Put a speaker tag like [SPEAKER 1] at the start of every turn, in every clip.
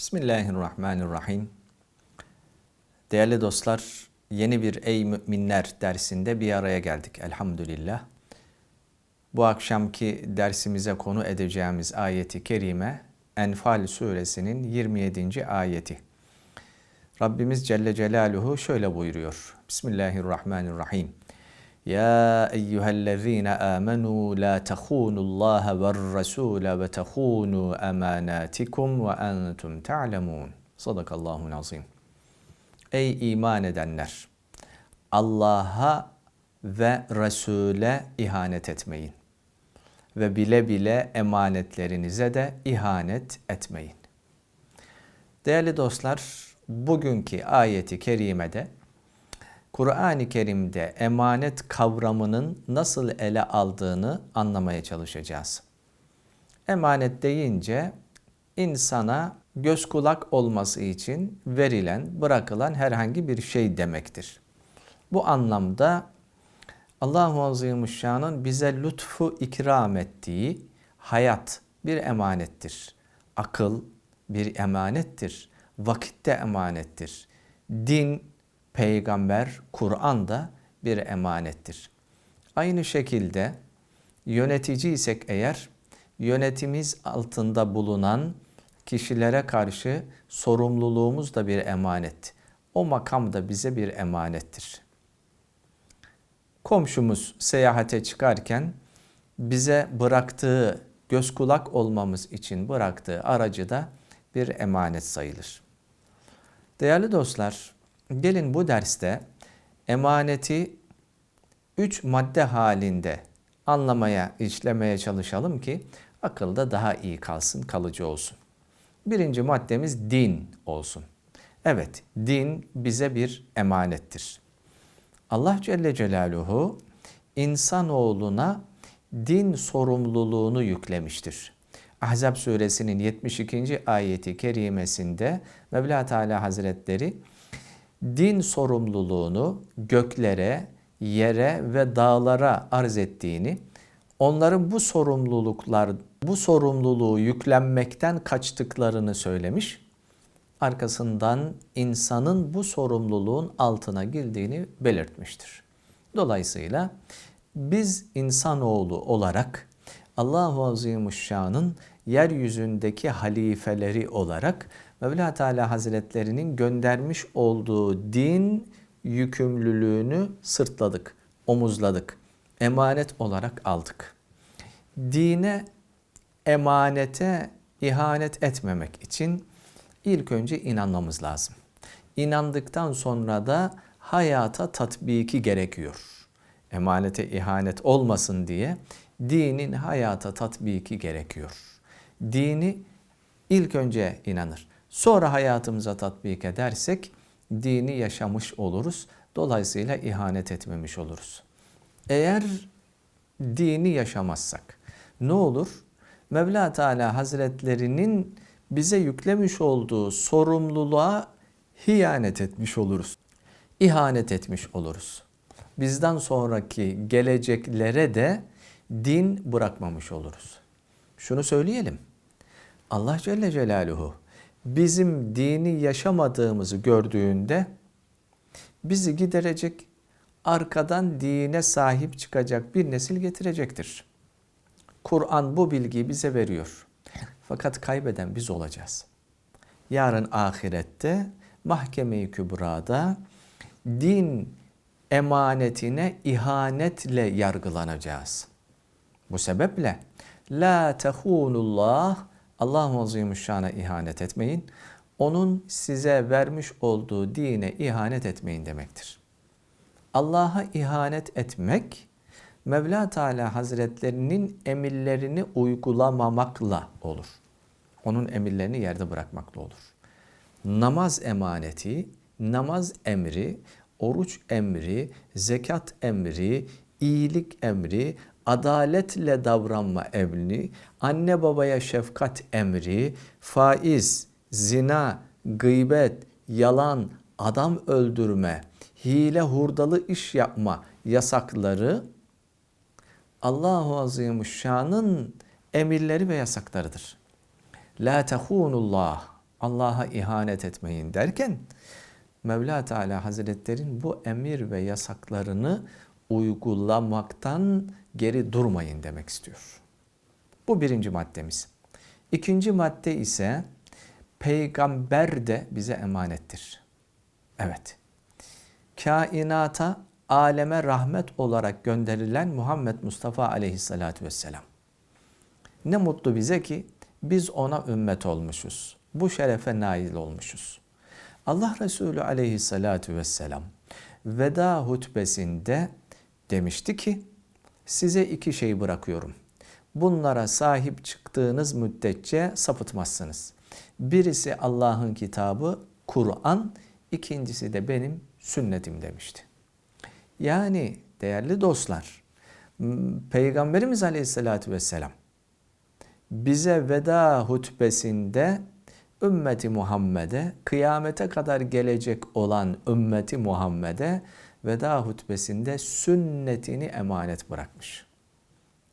[SPEAKER 1] Bismillahirrahmanirrahim. Değerli dostlar, yeni bir Ey Müminler dersinde bir araya geldik elhamdülillah. Bu akşamki dersimize konu edeceğimiz ayeti kerime Enfal suresinin 27. ayeti. Rabbimiz Celle Celaluhu şöyle buyuruyor. Bismillahirrahmanirrahim. Ya eyyühellezine amenu la tehûnullaha ve rasûle ve tehûnû emanatikum ve entum ta'lemun. Sadakallahu azim. Ey iman edenler! Allah'a ve Resul'e ihanet etmeyin. Ve bile bile emanetlerinize de ihanet etmeyin. Değerli dostlar, bugünkü ayeti kerimede Kur'an-ı Kerim'de emanet kavramının nasıl ele aldığını anlamaya çalışacağız. Emanet deyince insana göz kulak olması için verilen, bırakılan herhangi bir şey demektir. Bu anlamda Allah-u Azimuşşan'ın bize lütfu ikram ettiği hayat bir emanettir. Akıl bir emanettir. Vakit de emanettir. Din, peygamber, Kur'an da bir emanettir. Aynı şekilde yönetici isek eğer yönetimiz altında bulunan kişilere karşı sorumluluğumuz da bir emanet. O makam da bize bir emanettir. Komşumuz seyahate çıkarken bize bıraktığı, göz kulak olmamız için bıraktığı aracı da bir emanet sayılır. Değerli dostlar, gelin bu derste emaneti üç madde halinde anlamaya, işlemeye çalışalım ki akılda daha iyi kalsın, kalıcı olsun. Birinci maddemiz din olsun. Evet, din bize bir emanettir. Allah Celle Celaluhu insanoğluna din sorumluluğunu yüklemiştir. Ahzab suresinin 72. ayeti kerimesinde Mevla Teala Hazretleri din sorumluluğunu göklere, yere ve dağlara arz ettiğini, onların bu sorumluluklar, bu sorumluluğu yüklenmekten kaçtıklarını söylemiş. Arkasından insanın bu sorumluluğun altına girdiğini belirtmiştir. Dolayısıyla biz insanoğlu olarak Allahu Azimuşşan'ın yeryüzündeki halifeleri olarak Mevla Teala Hazretlerinin göndermiş olduğu din yükümlülüğünü sırtladık, omuzladık, emanet olarak aldık. Dine, emanete ihanet etmemek için ilk önce inanmamız lazım. İnandıktan sonra da hayata tatbiki gerekiyor. Emanete ihanet olmasın diye dinin hayata tatbiki gerekiyor. Dini ilk önce inanır. Sonra hayatımıza tatbik edersek dini yaşamış oluruz. Dolayısıyla ihanet etmemiş oluruz. Eğer dini yaşamazsak ne olur? Mevla Teala Hazretlerinin bize yüklemiş olduğu sorumluluğa hiyanet etmiş oluruz. İhanet etmiş oluruz. Bizden sonraki geleceklere de din bırakmamış oluruz. Şunu söyleyelim. Allah Celle Celaluhu bizim dini yaşamadığımızı gördüğünde bizi giderecek, arkadan dine sahip çıkacak bir nesil getirecektir. Kur'an bu bilgiyi bize veriyor. Fakat kaybeden biz olacağız. Yarın ahirette mahkeme-i kübrada din emanetine ihanetle yargılanacağız. Bu sebeple la tehunullah Allah-u Azimüşşan'a ihanet etmeyin. Onun size vermiş olduğu dine ihanet etmeyin demektir. Allah'a ihanet etmek Mevla Teala Hazretlerinin emirlerini uygulamamakla olur. Onun emirlerini yerde bırakmakla olur. Namaz emaneti, namaz emri, oruç emri, zekat emri, iyilik emri, adaletle davranma emri, anne babaya şefkat emri, faiz, zina, gıybet, yalan, adam öldürme, hile hurdalı iş yapma yasakları Allahu Azimuşşan'ın emirleri ve yasaklarıdır. La tehunullah. Allah'a ihanet etmeyin derken Mevla Teala Hazretlerin bu emir ve yasaklarını uygulamaktan geri durmayın demek istiyor. Bu birinci maddemiz. İkinci madde ise peygamber de bize emanettir. Evet. Kainata, aleme rahmet olarak gönderilen Muhammed Mustafa aleyhissalatü vesselam. Ne mutlu bize ki biz ona ümmet olmuşuz. Bu şerefe nail olmuşuz. Allah Resulü aleyhissalatü vesselam veda hutbesinde demişti ki size iki şey bırakıyorum. Bunlara sahip çıktığınız müddetçe sapıtmazsınız. Birisi Allah'ın kitabı Kur'an, ikincisi de benim sünnetim demişti. Yani değerli dostlar, Peygamberimiz Aleyhisselatü Vesselam bize veda hutbesinde ümmeti Muhammed'e, kıyamete kadar gelecek olan ümmeti Muhammed'e veda hutbesinde sünnetini emanet bırakmış.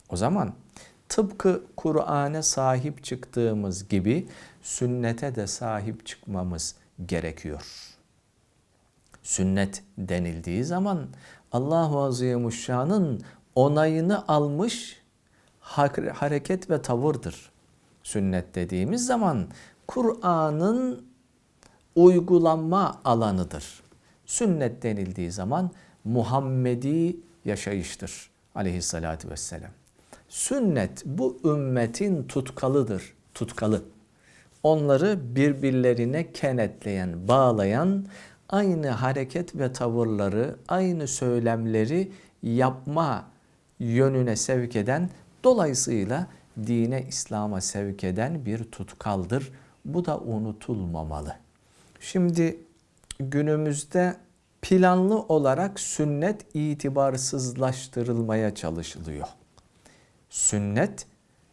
[SPEAKER 1] O zaman tıpkı Kur'an'a sahip çıktığımız gibi sünnete de sahip çıkmamız gerekiyor. Sünnet denildiği zaman Allah-u Azimuşşan'ın onayını almış hareket ve tavırdır. Sünnet dediğimiz zaman Kur'an'ın uygulanma alanıdır. Sünnet denildiği zaman Muhammedi yaşayıştır aleyhissalatü vesselam. Sünnet bu ümmetin tutkalıdır, tutkalı. Onları birbirlerine kenetleyen, bağlayan, aynı hareket ve tavırları, aynı söylemleri yapma yönüne sevk eden, dolayısıyla dine, İslam'a sevk eden bir tutkaldır. Bu da unutulmamalı. Şimdi günümüzde planlı olarak sünnet itibarsızlaştırılmaya çalışılıyor. Sünnet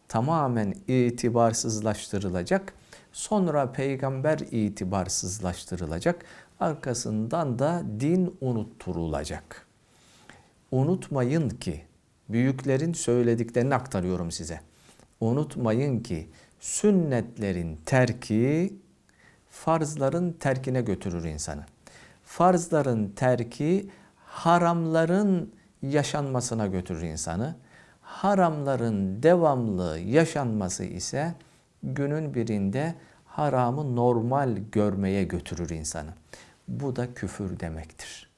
[SPEAKER 1] tamamen itibarsızlaştırılacak. Sonra peygamber itibarsızlaştırılacak. Arkasından da din unutturulacak. Unutmayın ki büyüklerin söylediklerini aktarıyorum size. Unutmayın ki sünnetlerin terki farzların terkine götürür insanı. Farzların terki haramların yaşanmasına götürür insanı. Haramların devamlı yaşanması ise günün birinde haramı normal görmeye götürür insanı. Bu da küfür demektir.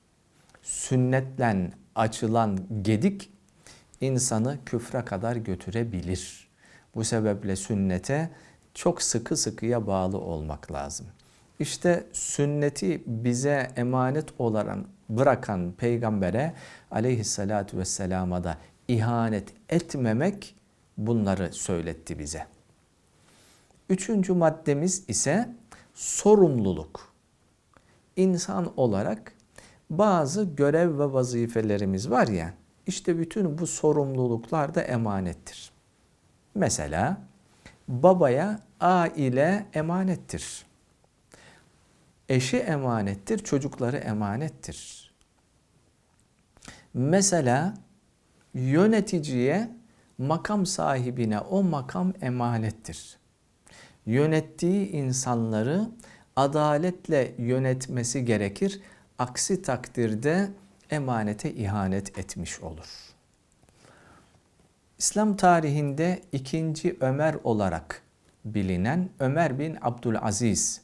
[SPEAKER 1] Sünnetle açılan gedik insanı küfre kadar götürebilir. Bu sebeple sünnete çok sıkı sıkıya bağlı olmak lazım. İşte sünneti bize emanet olarak bırakan peygambere aleyhissalatu vesselama da ihanet etmemek bunları söyletti bize. Üçüncü maddemiz ise sorumluluk. İnsan olarak bazı görev ve vazifelerimiz var ya, işte bütün bu sorumluluklar da emanettir. Mesela babaya aile emanettir. Eşi emanettir, çocukları emanettir. Mesela yöneticiye, makam sahibine o makam emanettir. Yönettiği insanları adaletle yönetmesi gerekir. Aksi takdirde emanete ihanet etmiş olur. İslam tarihinde ikinci Ömer olarak bilinen Ömer bin Abdülaziz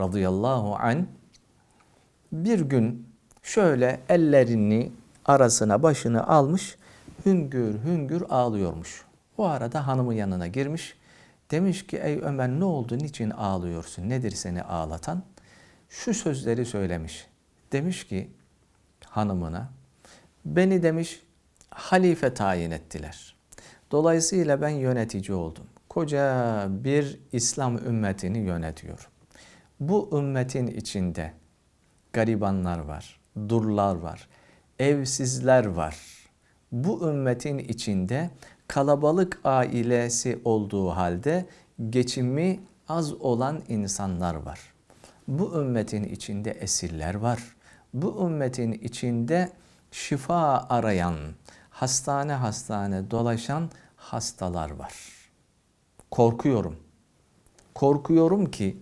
[SPEAKER 1] radıyallahu an bir gün şöyle ellerini arasına başını almış hüngür hüngür ağlıyormuş. O arada hanımı yanına girmiş. Demiş ki ey Ömer ne oldu niçin ağlıyorsun nedir seni ağlatan? Şu sözleri söylemiş. Demiş ki hanımına beni demiş halife tayin ettiler. Dolayısıyla ben yönetici oldum. Koca bir İslam ümmetini yönetiyorum. Bu ümmetin içinde garibanlar var, durlar var, evsizler var. Bu ümmetin içinde kalabalık ailesi olduğu halde geçimi az olan insanlar var. Bu ümmetin içinde esirler var. Bu ümmetin içinde şifa arayan, hastane hastane dolaşan hastalar var. Korkuyorum. Korkuyorum ki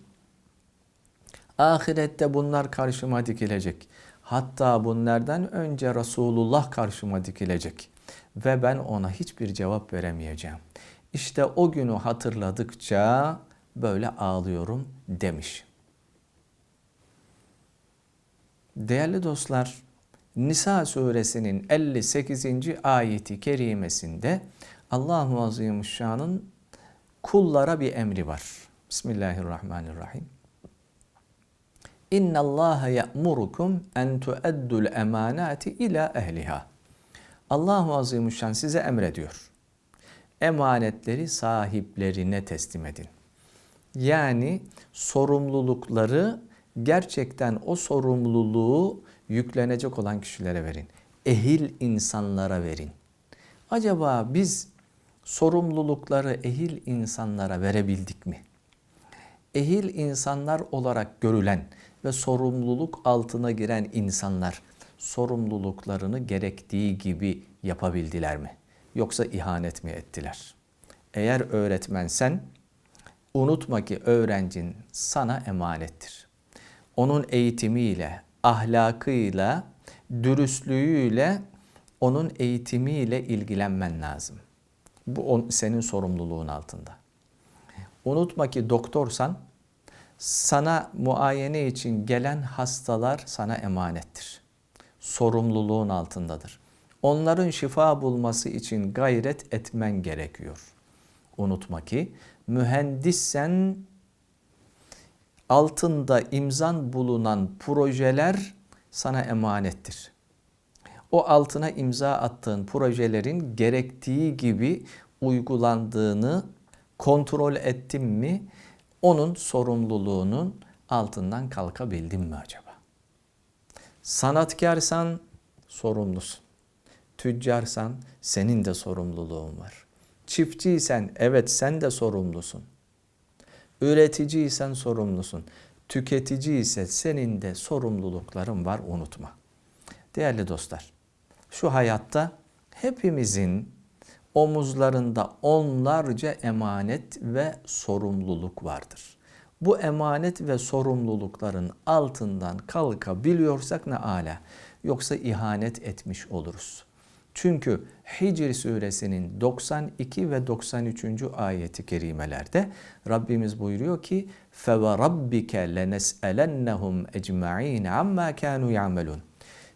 [SPEAKER 1] ahirette bunlar karşıma dikilecek. Hatta bunlardan önce Resulullah karşıma dikilecek ve ben ona hiçbir cevap veremeyeceğim. İşte o günü hatırladıkça böyle ağlıyorum demiş. Değerli dostlar, Nisa suresinin 58. ayeti kerimesinde Allah-u Azimuşşan'ın kullara bir emri var. Bismillahirrahmanirrahim. İnna Allah ya'murukum en tu'addul emanati ila ehliha. Allahu Azimuşşan size emrediyor. Emanetleri sahiplerine teslim edin. Yani sorumlulukları gerçekten o sorumluluğu yüklenecek olan kişilere verin. Ehil insanlara verin. Acaba biz sorumlulukları ehil insanlara verebildik mi? Ehil insanlar olarak görülen ve sorumluluk altına giren insanlar sorumluluklarını gerektiği gibi yapabildiler mi? Yoksa ihanet mi ettiler? Eğer öğretmensen unutma ki öğrencin sana emanettir. Onun eğitimiyle, ahlakıyla, dürüstlüğüyle, onun eğitimiyle ilgilenmen lazım. Bu senin sorumluluğun altında. Unutma ki doktorsan sana muayene için gelen hastalar sana emanettir. Sorumluluğun altındadır. Onların şifa bulması için gayret etmen gerekiyor. Unutma ki mühendissen altında imzan bulunan projeler sana emanettir. O altına imza attığın projelerin gerektiği gibi uygulandığını kontrol ettin mi? Onun sorumluluğunun altından kalkabildin mi acaba? Sanatkarsan sorumlusun. Tüccarsan senin de sorumluluğun var. Çiftçiysen evet sen de sorumlusun. Üreticiysen sorumlusun. Tüketici ise senin de sorumlulukların var unutma. Değerli dostlar, şu hayatta hepimizin omuzlarında onlarca emanet ve sorumluluk vardır. Bu emanet ve sorumlulukların altından kalkabiliyorsak ne ala. Yoksa ihanet etmiş oluruz. Çünkü Hicr suresinin 92 ve 93. ayeti kerimelerde Rabbimiz buyuruyor ki فَوَرَبِّكَ لَنَسْأَلَنَّهُمْ اَجْمَعِينَ عَمَّا كَانُوا يَعْمَلُونَ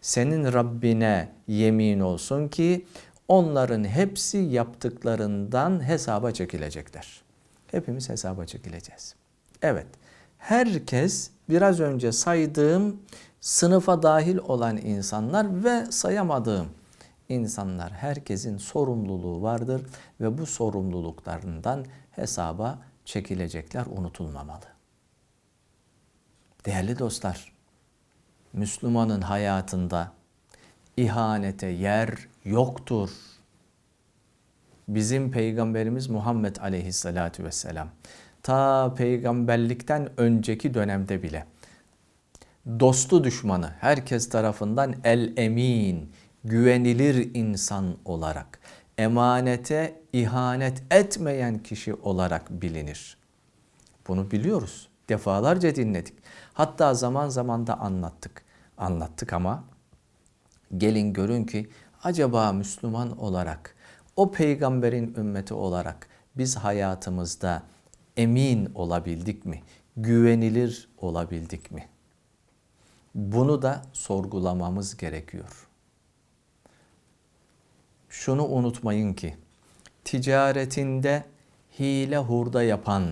[SPEAKER 1] senin Rabbine yemin olsun ki onların hepsi yaptıklarından hesaba çekilecekler. Hepimiz hesaba çekileceğiz. Evet, herkes biraz önce saydığım sınıfa dahil olan insanlar ve sayamadığım insanlar herkesin sorumluluğu vardır ve bu sorumluluklarından hesaba çekilecekler unutulmamalı. Değerli dostlar, Müslümanın hayatında ihanete yer yoktur. Bizim peygamberimiz Muhammed aleyhissalatu vesselam ta peygamberlikten önceki dönemde bile dostu düşmanı herkes tarafından el emin güvenilir insan olarak, emanete ihanet etmeyen kişi olarak bilinir. Bunu biliyoruz. Defalarca dinledik. Hatta zaman zaman da anlattık. Anlattık ama gelin görün ki acaba Müslüman olarak, o peygamberin ümmeti olarak biz hayatımızda emin olabildik mi? Güvenilir olabildik mi? Bunu da sorgulamamız gerekiyor şunu unutmayın ki ticaretinde hile hurda yapan,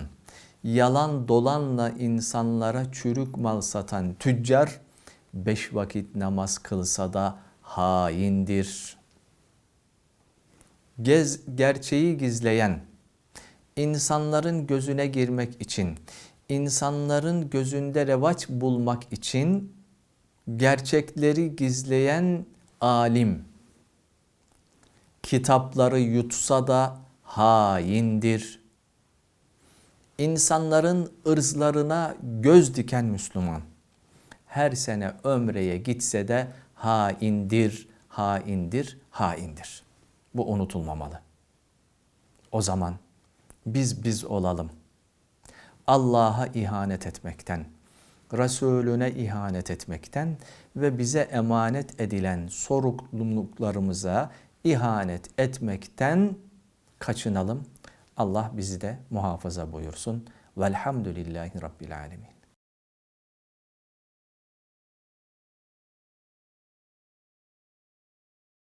[SPEAKER 1] yalan dolanla insanlara çürük mal satan tüccar beş vakit namaz kılsa da haindir. Gez, gerçeği gizleyen, insanların gözüne girmek için, insanların gözünde revaç bulmak için gerçekleri gizleyen alim, kitapları yutsa da haindir. İnsanların ırzlarına göz diken Müslüman. Her sene ömreye gitse de haindir, haindir, haindir. Bu unutulmamalı. O zaman biz biz olalım. Allah'a ihanet etmekten, Resulüne ihanet etmekten ve bize emanet edilen sorumluluklarımıza ihanet etmekten kaçınalım. Allah bizi de muhafaza buyursun. Velhamdülillahi Rabbil Alemin.